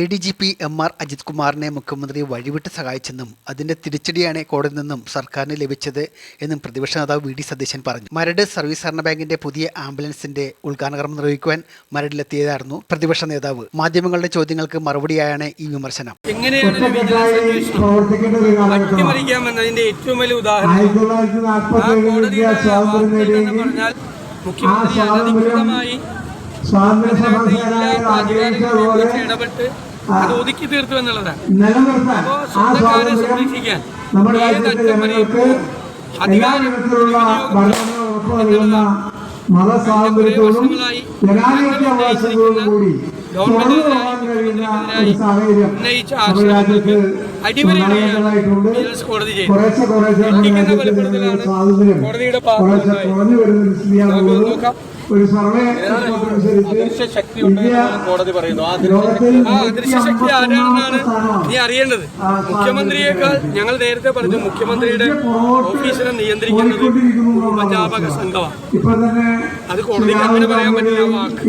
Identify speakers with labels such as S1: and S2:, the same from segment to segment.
S1: A D G P M R Ajith കുമാറിനെ മുഖ്യമന്ത്രി വഴിവിട്ട് സഹായിച്ചെന്നും അതിന്റെ തിരിച്ചടിയാണ് കോടതി നിന്നും സർക്കാരിന് ലഭിച്ചത് എന്നും പ്രതിപക്ഷ നേതാവ് വി ഡി സതീശൻ പറഞ്ഞു. മരട് സർവീസ് സഹകരണ ബാങ്കിന്റെ പുതിയ ആംബുലൻസിന്റെ ഉദ്ഘാടന കർമ്മം നിർവഹിക്കുവാൻ മരടിലെത്തിയതായിരുന്നു പ്രതിപക്ഷ നേതാവ്. മാധ്യമങ്ങളുടെ ചോദ്യങ്ങൾക്ക് മറുപടിയായാണ് ഈ വിമർശനം.
S2: എങ്ങനെയാണ് ഏറ്റവും വലിയ ഉദാഹരണം മുഖ്യമന്ത്രി അനധികൃതമായി ഇടപെട്ട് അത് ഒതുക്കി തീർത്തു എന്നുള്ളതാണ് അപ്പോ സ്വന്തക്കാരെ സംരക്ഷിക്കാൻ ഏത് അറ്റം വരെയും അധികാരം
S3: മതസ്വാതന്ത്ര്യത്തോടും ജനാധിപത്യ അവകാശങ്ങളോടും കൂടി തുറന്നു പോകാൻ കഴിയുന്ന ഒരു സാഹചര്യം നമ്മുടെ രാജ്യത്ത് കുറേശ്ശെ കുറേശ്ശെ നമ്മുടെ രാജ്യത്തെ സ്വാതന്ത്ര്യം. കുറേശ്ശെ കുറഞ്ഞു വരുന്ന
S2: നോക്കാം.
S3: ഒരു സർവേ അനുസരിച്ച്
S4: ശക്തി
S3: ഇന്ത്യ
S4: കോടതി പറയുന്നു.
S2: ആരാണെന്നാണ് നീ അറിയേണ്ടത്. മുഖ്യമന്ത്രിയേക്കാൾ ഞങ്ങൾ നേരത്തെ പറഞ്ഞു മുഖ്യമന്ത്രിയുടെ ഓഫീസിനെ നിയന്ത്രിക്കുന്നത് ഉപജാപക സംഘമാണ്.
S3: ഇപ്പൊ തന്നെ
S2: അത് കോടതിക്ക് അങ്ങനെ പറയാൻ പറ്റില്ല വാക്ക്.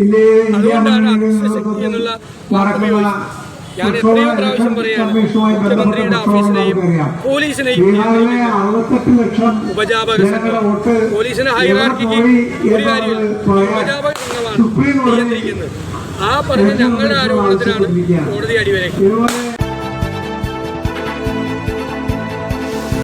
S2: അതുകൊണ്ടാണ് അദൃശ്യശക്തി ശക്തി എന്നുള്ള വാക്ക് ഉപയോഗിച്ചത്. ഞാൻ എത്രയോ പ്രാവശ്യം പറയാണ്
S3: കമ്മീഷനുമായി ബന്ധപ്പെട്ട
S2: മുഖ്യമന്ത്രിയുടെ
S3: പ്രക്ഷോഭം
S2: ഓഫീസിനെയും
S3: നമുക്കറിയാം
S2: പോലീസിനെയും
S3: ബീഹാറിലെ
S2: നിയന്ത്രിക്കുന്നത്
S3: അറുപത്തെട്ട് ലക്ഷം
S2: ഉപജാപക
S3: ജനങ്ങളുടെ
S2: സംഘം
S3: വോട്ട്
S2: പോലീസിന്
S3: എവിടെ
S2: ഹൈറാർക്കിക്ക്
S3: പോയി
S2: ഒരു കാര്യമില്ല. ഉപജാപക സംഘമാണ് നിയന്ത്രിക്കുന്നത് ആ പറഞ്ഞ ഞങ്ങളുടെ ആരോപണത്തിനാണ് കോടതി അടിവരയ്ക്കുന്നത്.
S3: ഇതുപോലെ